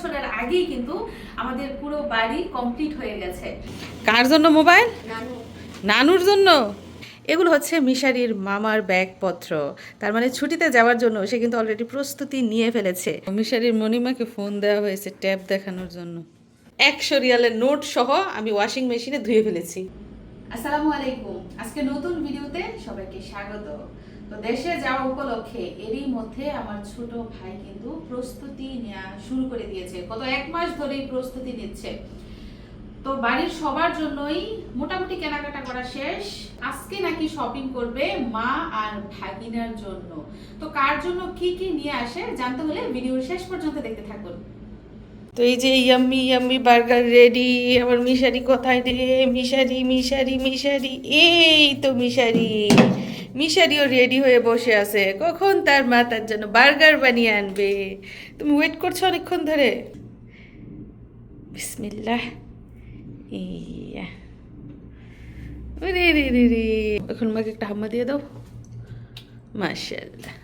বছরের আগেই কিন্তু আমাদের পুরো বাড়ি কমপ্লিট হয়ে গেছে। কার জন্য মোবাইল? নানুর জন্য? এগুলো হচ্ছে মিশারির মামার ব্যাগপত্র। তার মানে ছুটিতে যাওয়ার জন্য সে কিন্তু অলরেডি প্রস্তুতি নিয়ে ফেলেছে। মিশারির মণিমাকে ফোন দেওয়া হয়েছে ট্যাব দেখানোর জন্য। একশো রিয়ালের নোট সহ আমি ওয়াশিং মেশিনে ধুয়ে ফেলেছি। আসসালামু আলাইকুম। আজকে নতুন ভিডিওতে সবাইকে স্বাগত। তো দেশে যাওয়া উপলক্ষে এরই মধ্যে আমার ছোট ভাই কিন্তু প্রস্তুতি নেওয়া শুরু করে দিয়েছে। গত এক মাস ধরেই প্রস্তুতি নিচ্ছে। তো বাড়ির সবার জন্যই মোটামুটি কেনাকাটা করা শেষ। আজকে নাকি শপিং করবে মা আর ভাগিনার জন্য। তো কার জন্য কি কি নিয়ে আসে জানতে হলে ভিডিওর শেষ পর্যন্ত দেখতে থাকুন। তো এই যে ইয়াম্মি ইয়াম্মি বার্গার রেডি আবার মিশারি কোথায় রে? মিশারি মিশারি মিশারি, এই তো মিশারি। মিশারিও রেডি হয়ে বসে আছে। কখন তার মা তার জন্য বার্গার বানিয়ে আনবে? তুমি ওয়েট করছ অনেকক্ষণ ধরে? বিসমিল্লাহ। রে রে রে রে এখন মাকে একটা হাম্মা দিয়ে দাও। মাশাল্লাহ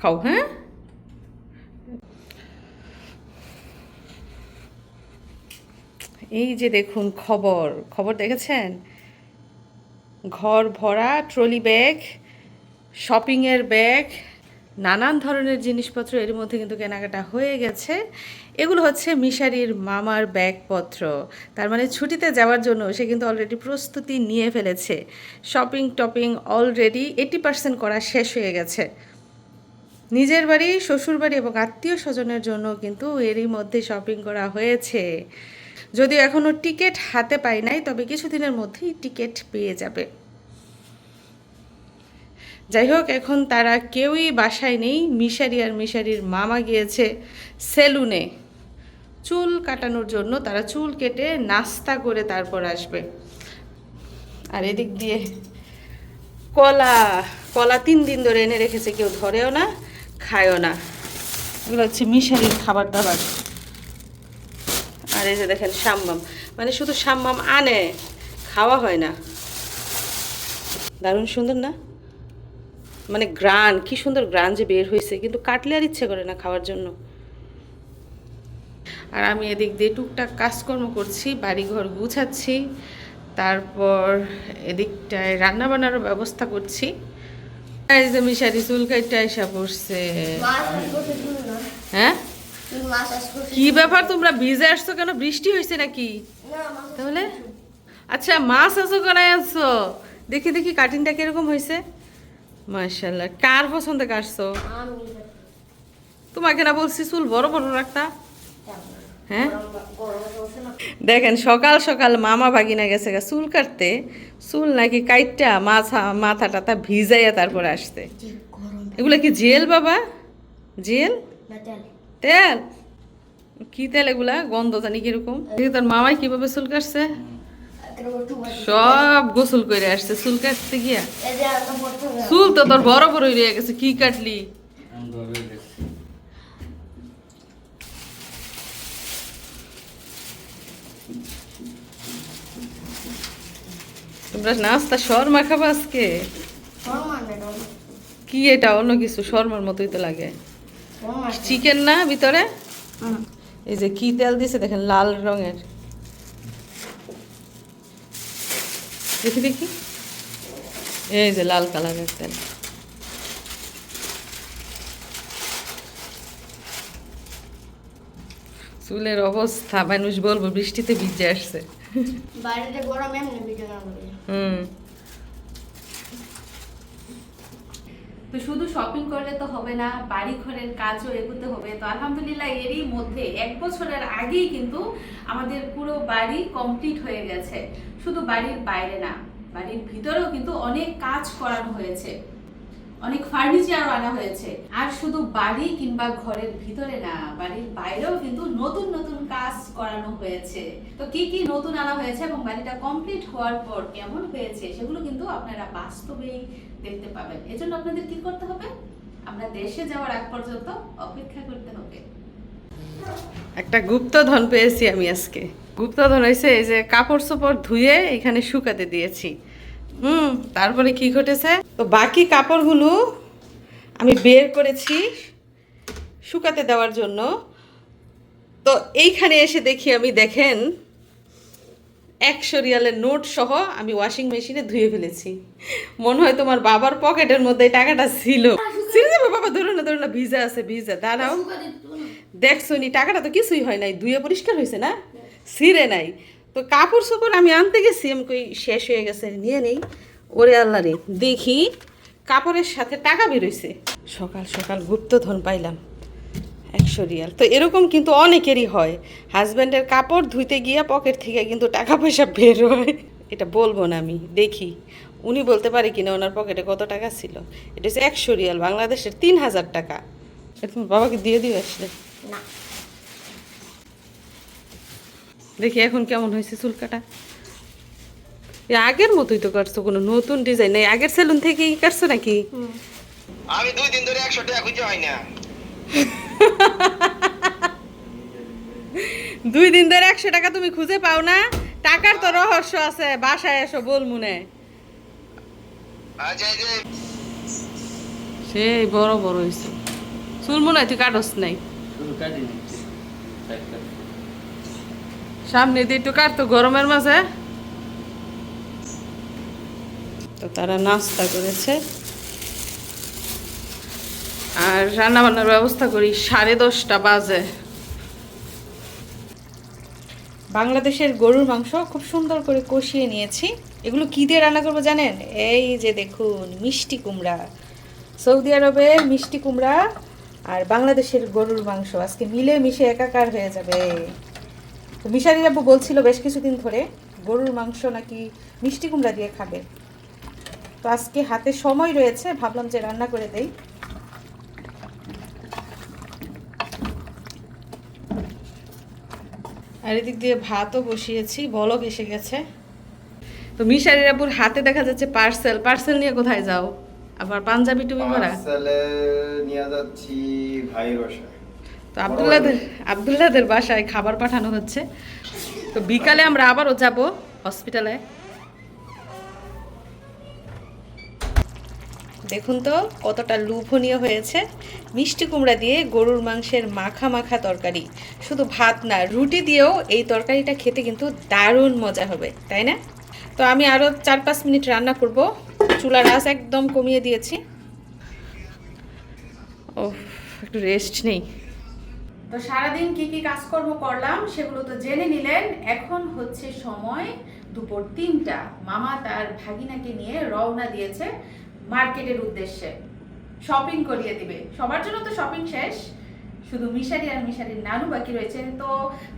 খাও হ্যাঁ? এই যে দেখুন খবর। খবর দেখেছেন? ঘর ভরা, ট্রলি ব্যাগ, শপিংয়ের ব্যাগ, নানান ধরনের জিনিসপত্র এর মধ্যে কিন্তু কেনাকাটা হয়ে গেছে। এগুলো হচ্ছে মিশারির মামার ব্যাগপত্র। তার মানে ছুটিতে যাওয়ার জন্য সে কিন্তু অলরেডি প্রস্তুতি নিয়ে ফেলেছে। Shopping, topping already eighty percent করা শেষ হয়ে গেছে। নিজের বাড়ি শ্বশুর বাড়ি এবং আত্মীয় স্বজনের জন্য কিন্তু এরই মধ্যে শপিং করা হয়েছে। যদিও এখনও টিকিট হাতে পাই নাই, তবে কিছুদিনের মধ্যেই টিকিট পেয়ে যাবে। যাই হোক, এখন তারা কেউই বাসায় নেই। মিশারি আর মিশারির মামা গিয়েছে সেলুনে। চুল কাটানোর জন্য তারা চুল কেটে নাস্তা করে তারপর আসবে। আর এদিক দিয়ে কলা কলা তিন দিন ধরে এনে রেখেছে, কেউ ধরেও না, খায়ও না। এগুলো হচ্ছে মিশারির খাবার দাবার। আর এই যে দেখেন সাম্মাম। মানে শুধু সাম্মাম আনে খাওয়া হয় না। দারুণ সুন্দর না? মানে গ্রান কি সুন্দর গ্রান যে বের হয়েছে কিন্তু কাটলে আর ইচ্ছে করে না খাওয়ার জন্য। আর আমি এদিক দিয়ে টুকটাক কাজকর্ম করছি বাড়িঘর গুছাচ্ছি তারপর এদিকটায় রান্না বান্নারও ব্যবস্থা করছি। যে মিশারি চুল কাইটা এসা পড়ছে। হ্যাঁ? কি ব্যাপার তোমরা ভিজে আসছো কেন? বৃষ্টি হয়েছে নাকি? তাহলে? আচ্ছা মাছ আছো কোনায় আছো দেখি দেখি কাটিংটা কীরকম হয়েছে? মার্শাল্লাহ কার পছন্দে কাটছো? তোমাকে না বলছি চুল বড় বড় রাখতা। হ্যাঁ? দেখেন সকাল সকাল মামা ভাগিনা গেছে চুল কাটতে। চুল নাকি কাইটটা মাথা মাথা টাথা ভিজাইয়া তারপরে আসতে। এগুলো কি জেল বাবা? জেল। তেল? কি তেল এগুলা? গন্ধ জানি কীরকম। তোর মামাই কীভাবে চুল কাটছে? সব গোসল করে আসছে চুল কাটতে গিয়া। চুল তো তোর বড় বড় রয়ে গেছে কি কাটলি? তোমরা নাস্তা শর্মা খাব আজকে? কি এটা? অন্য কিছু? শর্মার মতোই তো লাগে। চিকেন না ভিতরে? এই যে কি তেল দিছে দেখেন লাল রঙের। দেখি দেখি। এই যে লাল কালারের তেল। চুলের অবস্থা মানুষ বলব বৃষ্টিতে ভিজে আসছে। বাইরেতে গরম এমনি না হুম। তো শুধু শপিং করলে তো হবে না, বাড়ি ঘরের কাজও এগোতে হবে। তো আলহামদুলিল্লাহ এরই মধ্যে এক বছরের আগেই কিন্তু আমাদের পুরো বাড়ি কমপ্লিট হয়ে গেছে। শুধু বাড়ির বাইরে না, বাড়ির ভিতরেও কিন্তু অনেক কাজ করানো হয়েছে। অনেক ফার্নিচার আনা হয়েছে। আর শুধু বাড়ি কিংবা ঘরের ভিতরে না, বাড়ির বাইরেও কিন্তু নতুন নতুন কাজ করানো হয়েছে। তো কি কি নতুন আনা হয়েছে এবং বাড়িটা কমপ্লিট হওয়ার পর কেমন হয়েছে, সেগুলো কিন্তু আপনারা বাস্তবেই দেখতে পাবেন। এজন্য আপনাদের কি করতে হবে? আমরা দেশে যাওয়ার আগ পর্যন্ত অপেক্ষা করতে হবে। একটা গুপ্তধন পেয়েছি আমি আজকে। গুপ্তধন হয়েছে এই যে কাপড় চোপড় ধুয়ে এখানে শুকাতে দিয়েছি। হুম তারপরে কি ঘটেছে? তো বাকি কাপড়গুলো আমি বের করেছি শুকাতে দেওয়ার জন্য। তো এইখানে এসে দেখি আমি দেখেন একশো রিয়ালের নোট সহ আমি ওয়াশিং মেশিনে ধুয়ে ফেলেছি। মনে হয় তোমার বাবার পকেটের মধ্যে টাকাটা ছিল। ছিল বাবা ধরো না ধরো না ভিজা আছে ভিজা দাঁড়াও। দেখছ নি টাকাটা তো কিছুই হয় নাই ধুয়ে পরিষ্কার হয়েছে না? ছিঁড়ে নাই। তো কাপড় চোপড় আমি আনতে গেছি, আমি কই শেষ হয়ে গেছে, নিয়ে নেই। ওরে আল্লাহ রে, দেখি কাপড়ের সাথে টাকা বেরোইছে। সকাল সকাল গুপ্তধন পাইলাম একশো রিয়াল। তো এরকম কিন্তু অনেকেরই হয়। হাজব্যান্ডের কাপড় ধুইতে গিয়ে পকেট থেকে কিন্তু টাকা পয়সা বের হয়। এটা বলব না আমি, দেখি। উনি বলতে পারে কিনা ওনার পকেটে কত টাকা ছিল। এটা হচ্ছে একশো রিয়াল, বাংলাদেশের তিন হাজার টাকা। তোমার বাবাকে দিয়ে দিও আসলে? না। দেখি এখন কেমন হয়েছে চুল কাটা এ আগের মতোই তো কাটছো কোনো নতুন ডিজাইন নাই। আগের সেলুন থেকে কাটছো নাকি? আমি দুই দিন ধরে একশো টাকা খুঁজে হয় না। দুই দিন ধরে একশো টাকা তুমি খুঁজে পাও না? টাকার তো রহস্য আছে বাসায় এসো বল মনে। আচ্ছা সেই বড় বড় হয়েছে। চুল মনে হয় তুই কাটস নাই। কাটি সামনে দিয়ে একটু কাটতো গরমের মাঝে। তো তারা নাস্তা করেছে। আর রান্না বান্নার ব্যবস্থা করি, সাড়ে দশটা বাজে। বাংলাদেশের গরুর মাংস খুব সুন্দর করে কষিয়ে নিয়েছি। এগুলো কী দিয়ে রান্না করব জানেন? এই যে দেখুন, মিষ্টি কুমড়া। সৌদি আরবের মিষ্টি কুমড়া আর বাংলাদেশের গরুর মাংস। আজকে মিলে মিশে একাকার হয়ে যাবে। তো মিশারি আব্বু বলছিল বেশ কিছুদিন ধরে গরুর মাংস নাকি মিষ্টি কুমড়া দিয়ে খাবে। তো আজকে হাতে সময় রয়েছে ভাবলাম যে রান্না করে দেই। আর এদিক দিয়ে ভাতও বসিয়েছি বলক এসে গেছে। তো মিশারি আব্বুর হাতে দেখা যাচ্ছে পার্সেল। পার্সেল নিয়ে কোথায় যাও? আবার পাঞ্জাবি টুপি পরা? পার্সেলে নিয়ে যাচ্ছি ভাইয়ের বাসায়। তো আবদুল্লাদের আবদুল্লাদের বাসায় খাবার পাঠানো হচ্ছে। তো বিকালে আমরা আবারও যাব হসপিটালে। দেখুন তো, কতটা লোভনীয় হয়েছে। মিষ্টি কুমড়া দিয়ে গরুর মাংসের মাখা মাখা তরকারি। শুধু ভাত না, রুটি দিয়েও এই তরকারিটা খেতে কিন্তু দারুণ মজা হবে, তাই না? তো আমি আরও চার পাঁচ মিনিট রান্না করব। চুলার আঁচ একদম কমিয়ে দিয়েছি। ও একটু রেস্ট নেই। তো সারাদিন কি কি কাজকর্ম করলাম সেগুলো তো জেনে নিলেন। এখন হচ্ছে সময় দুপুর তিনটা। মামা তার ভাগিনাকে নিয়ে রওনা দিয়েছে মার্কেটের উদ্দেশ্যে। শপিং করিয়ে দিবে। সবার জন্য তো শপিং শেষ। শুধু মিশারি আর মিশারির নানু বাকি রয়েছে তো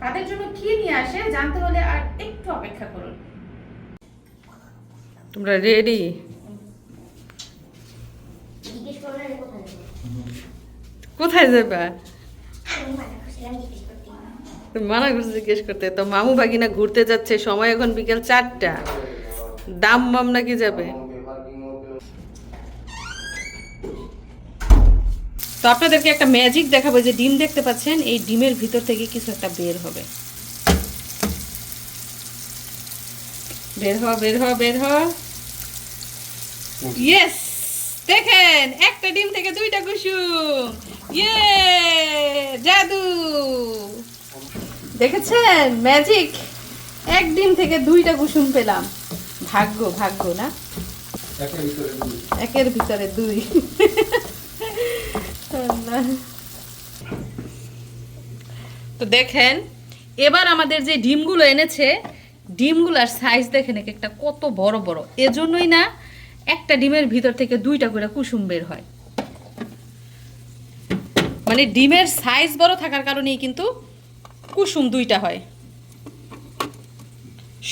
তাদের জন্য কি নিয়ে আসে জানতে হলে আর একটু অপেক্ষা করুন। তোমরা রেডি কোথায় যাব? মানা করছে জিজ্ঞেস করতে তো মামু ভাগিনা ঘুরতে যাচ্ছে সময় এখন বিকেল চারটা। দাম মাম নাকি যাবে? তো আপনাদেরকে একটা ম্যাজিক দেখাবো যে ডিম দেখতে পাচ্ছেন এই ডিমের ভিতর থেকে কিছু একটা বের হবে। বের হ বের হ বের হ। ইয়েস দেখেন একটা ডিম থেকে দুইটা কুসুম। ইয়ে জাদু। দেখেছেন? ম্যাজিক এক ডিম থেকে দুইটা কুসুম পেলাম। ভাগ্য ভাগ্য না? একের ভিতরে দুই। তো দেখেন এবার আমাদের যে ডিমগুলো এনেছে ডিমগুলার সাইজ দেখেন এক একটা কত বড় বড়। এজন্যই না একটা ডিমের ভিতর থেকে দুইটা করে কুসুম বের হয়। মানে ডিমের সাইজ বড় থাকার কারণেই কিন্তু কুসুম দুইটা হয়।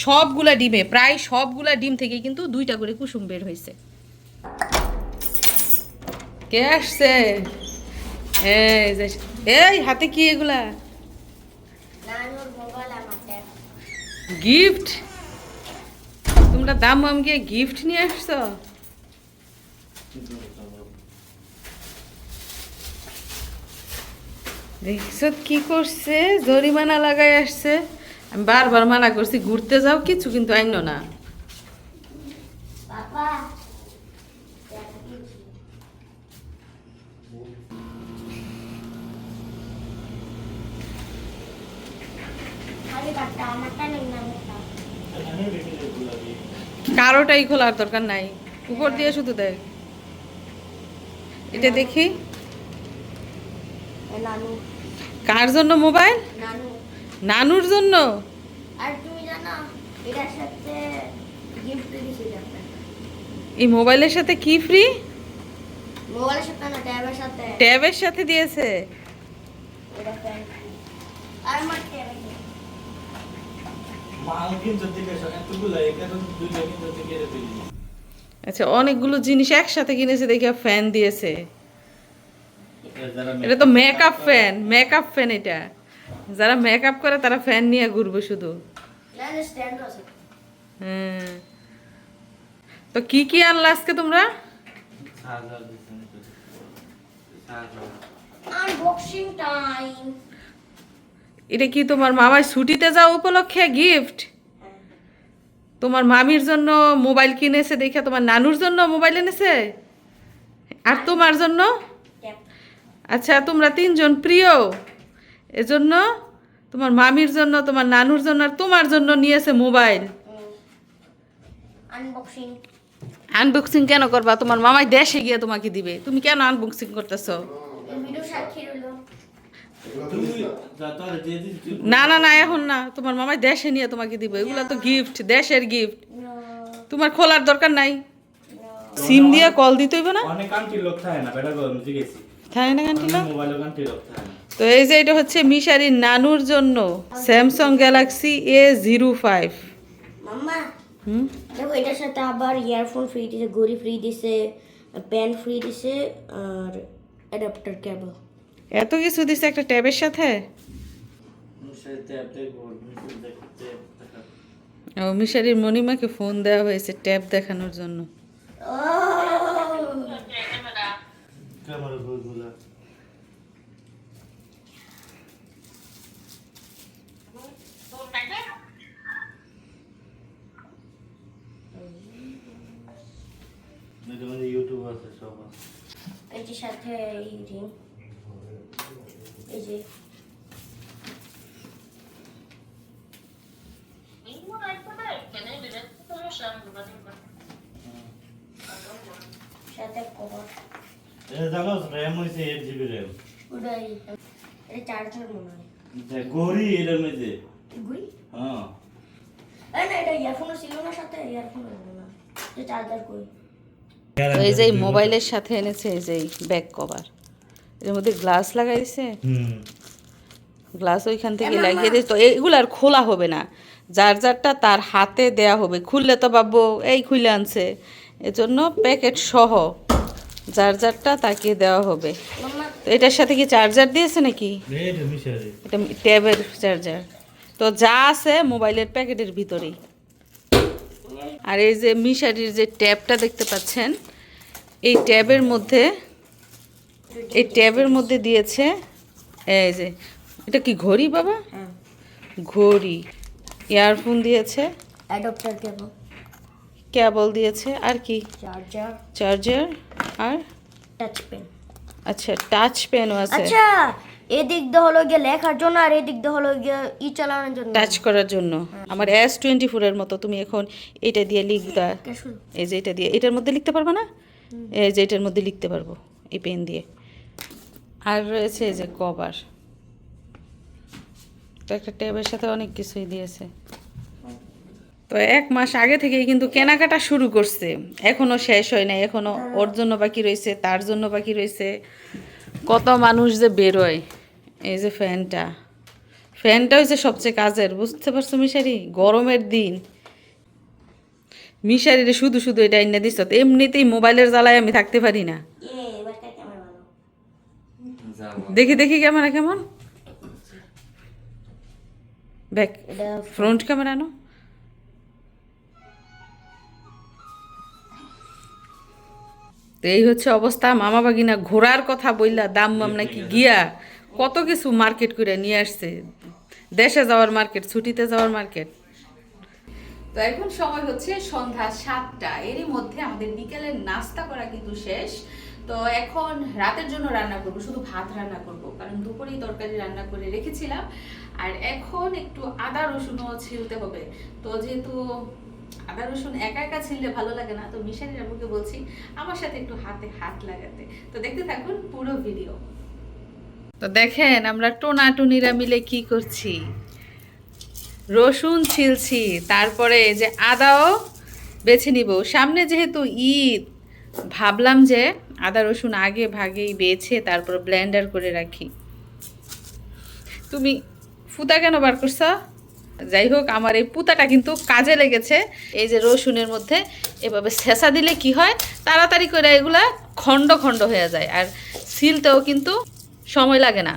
সবগুলা ডিমে প্রায় সবগুলা ডিম থেকে কিন্তু দুইটা করে কুসুম বের হয়েছে কে আসছে? এই এই হাতে কি এগুলা? গিফট তোমরা দাম মাম গিয়ে গিফট নিয়ে আসছো? দেখছ কি করছে? জরিমানা লাগাই আসছে। আমি বারবার মানা করছি, ঘুরতে যাও, কিছু কিন্তু আইন না। আমারটা নেই না কারোটাই খোলার দরকার নাই। উপর দিয়ে শুধু দেখ এটা দেখি। কার জন্য মোবাইল? নানুর জন্য? এই মোবাইলের সাথে কি ফ্রি ট্যাবের সাথে দিয়েছে। আচ্ছা অনেকগুলো জিনিস একসাথে কিনেছে দেখে ফ্যান দিয়েছে। এটা তো মেকআপ ফ্যান মেকআপ ফ্যান এটা। যারা মেকআপ করে তারা ফ্যান নিয়ে ঘুরবে শুধু। না স্ট্যান্ড আছে। হ্যাঁ। তো কি কি আনলা আজকে তোমরা? আনবক্সিং টাইম এটা কি তোমার মামার ছুটিতে যাওয়া উপলক্ষে গিফট তোমার মামির জন্য মোবাইল কিনেছে দেখে তোমার নানুর জন্য মোবাইল এনেছে? আর তোমার জন্য? আচ্ছা তোমরা তিনজন প্রিয়। এজন্য তোমার মামির জন্য তোমার নানুর জন্য আর তোমার জন্য নিয়েছে মোবাইল আনবক্সিং আনবক্সিং কেন করবা? তোমার মামাই দেশে গিয়ে তোমাকে দিবে। তুমি কেন আনবক্সিং করতেছো? ভিডিও সাক্ষী রইল তুমি যা তোর দিয়ে দিস তুই না না না এখন না। তোমার মামাই দেশে নিয়ে তোমাকে দিবে। এগুলো তো গিফট দেশের গিফট তোমার খোলার দরকার নাই। সিম দিয়ে কল দিতে হইবে না? অনেক লোক থাকে না বেটা গো জিজ্ঞেসি থাকে না কান্টি না মোবাইলে লোক থাকে না। তো এই যে এটা হচ্ছে মিশারির নানুর জন্য Samsung Galaxy A zero five মাম্মা হুম? দেখো এটার সাথে আবার ইয়ারফোন ফ্রি দিছে ঘড়ি ফ্রি দিছে পেন ফ্রি দিছে আর অ্যাডাপ্টার কেবল এত কিছু দিছে একটা ট্যাবের সাথে? ও মিশারির মণিমাকে ফোন দেওয়া হয়েছে ট্যাব দেখানোর জন্য ও ক্যামেরা বইগুলা এটার মধ্যে ইউটিউব আছে সব আছে এই যে সাথে এই রিং এই যে সাথে কভার। এটা জানো র্যাম হয়েছে এইট জিবি র্যাম ওটাই। এটা চার্জার মনে হয়। গড়ি এটার মধ্যে ঘড়ি? হ্যাঁ। এই না এটা ইয়ারফোনও ছিল না সাথে ইয়ারফোন না। যে চার্জার কই তো এই যে মোবাইলের সাথে এনেছে এই যে ব্যাক কভার এর মধ্যে গ্লাস লাগাই দিছে গ্লাস ওইখান থেকে লাগিয়ে দিয়েছে। তো এগুলো আর খোলা হবে না। যার যারটা তার হাতে দেয়া হবে। খুললে তো বাবু এই খুলে আনছে। এজন্য প্যাকেট সহ চার্জারটা তাকে দেওয়া হবে। তো এটার সাথে কি চার্জার দিয়েছে নাকি? এটা ট্যাবের চার্জার। তো যা আছে মোবাইলের প্যাকেটের ভিতরেই আর এই যে মিশারির যে ট্যাবটা দেখতে পাচ্ছেন এই ট্যাবের মধ্যে এই ট্যাবের মধ্যে দিয়েছে এই যে এটা কি ঘড়ি বাবা? হ্যাঁ। ঘড়ি। ইয়ারফোন দিয়েছে। অ্যাডাপ্টার কেবল কেবল দিয়েছে আর কি? চার্জার চার্জার আর? টাচ পেন আচ্ছা টাচ পেনও আছে। আচ্ছা এদিক দিয়ে হলো গিয়ে লেখার জন্য আর এদিক দিয়ে হলো গিয়ে ই চালানোর জন্য। টাচ করার জন্য। আমার এস টোয়েন্টি ফোরের মতো তুমি এখন এটা দিয়ে লিখবা। এই যে এটা দিয়ে এটার মধ্যে লিখতে পারবে না? এই যে এটার মধ্যে লিখতে পারব এই পেন দিয়ে। আর রয়েছে এই যে কভার একটা ট্যাবের সাথে অনেক কিছুই দিয়েছে। তো এক মাস আগে থেকেই কিন্তু কেনাকাটা শুরু করছে। এখনও শেষ হয় নাই এখনও ওর জন্য বাকি রয়েছে তার জন্য বাকি রয়েছে কত মানুষ যে বেরোয় এই যে ফ্যানটা। ফ্যানটা হচ্ছে সবচেয়ে কাজের বুঝতে পারছ মিশারি? গরমের দিন। মিশারিরে শুধু শুধু এটা এনে দিচ্ছ তো এমনিতেই মোবাইলের জ্বালায় আমি থাকতে পারি না। দেখি দেখি ক্যামেরা কেমন? ব্যাক ফ্রন্ট ক্যামেরা নো তো এই হচ্ছে অবস্থা। মামা বাগিনা ঘোরার কথা বললা দাম মাম নাকি গিয়া কত কিছু মার্কেট করে নিয়ে আসছে। দেশে যাওয়ার মার্কেট, ছুটিতে যাওয়ার মার্কেট। তো এখন সময় হচ্ছে সন্ধ্যা সাতটা। এরই মধ্যে আমাদের বিকেলের নাস্তা করা কিন্তু শেষ। তো এখন রাতের জন্য রান্না করব, শুধু ভাত রান্না করব, কারণ দুপুরেই তরকারি রান্না করে রেখেছিলাম। আর এখন একটু আদা রসুনও ছিলতে হবে। তো যেহেতু আদা রসুন একা একা ছিললে ভালো লাগে না। তো মিশারি রাবুকে বলছি, আমার সাথে একটু হাতে হাত লাগাতে। তো দেখতে থাকুন পুরো ভিডিও। তো দেখেন, আমরা টোনা টুনিরা মিলে কি করছি? রসুন ছিলছি, তারপরে যে আদাও বেছে নিব। সামনে যেহেতু ঈদ, ভাবলাম যে আদা রসুন আগে ভাগেই বেছে তারপর ব্লেন্ডার করে রাখি। তুমি ফুতা কেন বার করছ? যাই হোক, আমার এই পুতাটা কিন্তু কাজে লেগেছে। এই যে রসুনের মধ্যে এভাবে ছেঁচা দিলে কি হয়? তাড়াতাড়ি করে এগুলা খণ্ড খণ্ড হয়ে যায় আর সিলতেও কিন্তু সময় লাগে না।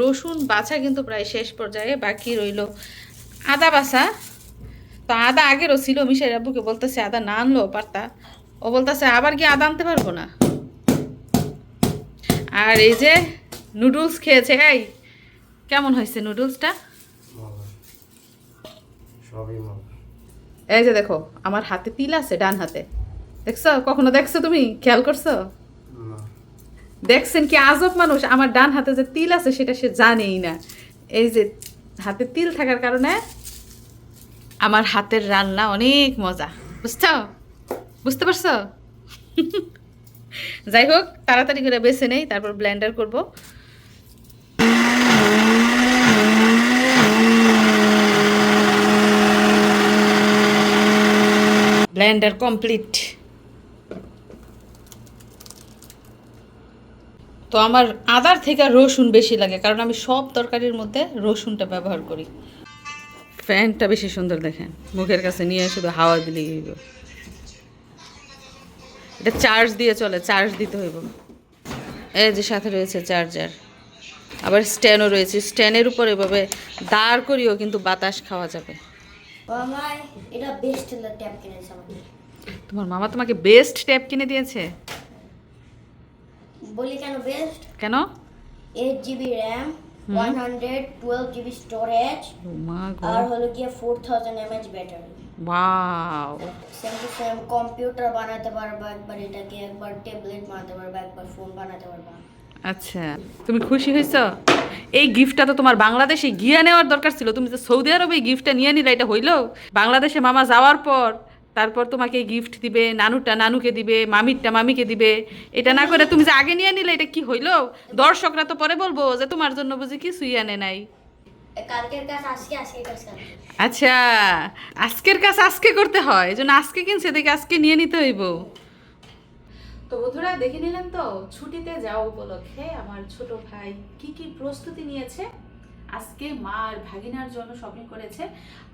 রসুন বাছা কিন্তু প্রায় শেষ পর্যায়ে, বাকি রইল আদা বাছা। তো আদা আগেরও ছিল মিশাই আব্বুকে বলতেছে, আদা না আনলো পারতা ও বলতেছে, আবার কি আদা আনতে পারব না? আর এই যে নুডলস খেয়েছে, এই কেমন হয়েছে নুডলসটা? সবই এই যে দেখো আমার হাতে তিল আছে ডান হাতে। দেখছ? কখনো দেখছ তুমি? খেয়াল করছ? দেখছেন কি আজব মানুষ? আমার ডান হাতে যে তিল আছে সেটা সে জানেই না। এই যে হাতে তিল থাকার কারণে আমার হাতের রান্না অনেক মজা। বুঝছ? বুঝতে পারছ? যাই হোক তাড়াতাড়ি করে বেছে নেই তারপর ব্লেন্ডার করব। Blender complete. তো আমার আদার থেকে রসুন বেশি লাগে, কারণ আমি সব তরকারির মধ্যে রসুনটা ব্যবহার করি। ফ্যানটা বেশি সুন্দর দেখেন, মুখের কাছে নিয়ে শুধু হাওয়া দিলেই হইব। এটা চার্জ দিয়ে চলে, চার্জ দিতে হইব। এই যে সাথে রয়েছে চার্জার, আবার স্ট্যান্ডও রয়েছে। স্ট্যান্ডের উপর এভাবে দাঁড় করিও কিন্তু বাতাস খাওয়া যাবে। মামাই এটা বেস্ট ট্যাপ কিনেছে আমাকে তোমার মামা তোমাকে বেস্ট ট্যাব কিনে দিয়েছে? বলি কেন বেস্ট কেন? Eight GB RAM one hundred twelve GB storage ও মা গো। আর হলো গিয়ে four thousand mAh battery wow same to same computer বানাতে পারব একবার এটাকে একবার ট্যাবলেট বানাতে পারব একবার ফোন বানাতে পারব। আচ্ছা তুমি খুশি হয়েছ? এই গিফটটা তো তোমার বাংলাদেশে গিয়ে নেওয়ার দরকার ছিল। তুমি তো সৌদি আরবে এই গিফটটা নিয়ে নিলে এটা হইল? বাংলাদেশে মামা যাওয়ার পর তারপর তোমাকে গিফট দিবে নানুটা নানুকে দিবে মামিরটা মামিকে দিবে। এটা না করে তুমি যে আগে নিয়ে নিলে এটা কি হইল? দর্শকরা তো পরে বলব যে তোমার জন্য বুঝি কিছুই আনে নাই। আচ্ছা আজকের কাজ আজকে করতে হয়। এই জন্য আজকে কিনছে দেখে আজকে নিয়ে নিতে হইব। তো বন্ধুরা দেখে নিলেন তো, ছুটিতে যাওয়া উপলক্ষে আমার ছোট ভাই কি কি প্রস্তুতি নিয়েছে? আজকে মা আর ভাগিনার জন্য শপিং করেছে,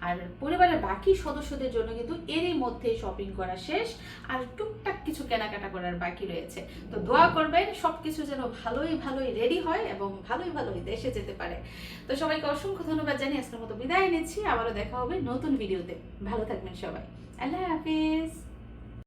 আর পরিবারের বাকি সদস্যদের জন্য কিন্তু এরই মধ্যে শপিং করা শেষ, আর টুকটাক কিছু কেনাকাটা করার বাকি রয়েছে। তো দোয়া করবেন, সবকিছু যেন ভালোই ভালোই রেডি হয় এবং ভালোই ভালোই দেশে যেতে পারে। তো সবাইকে অসংখ্য ধন্যবাদ জানিয়ে আজকের মতো বিদায় নিচ্ছি। আবারও দেখা হবে নতুন ভিডিওতে ভালো থাকবেন সবাই। আল্লাহ হাফিজ।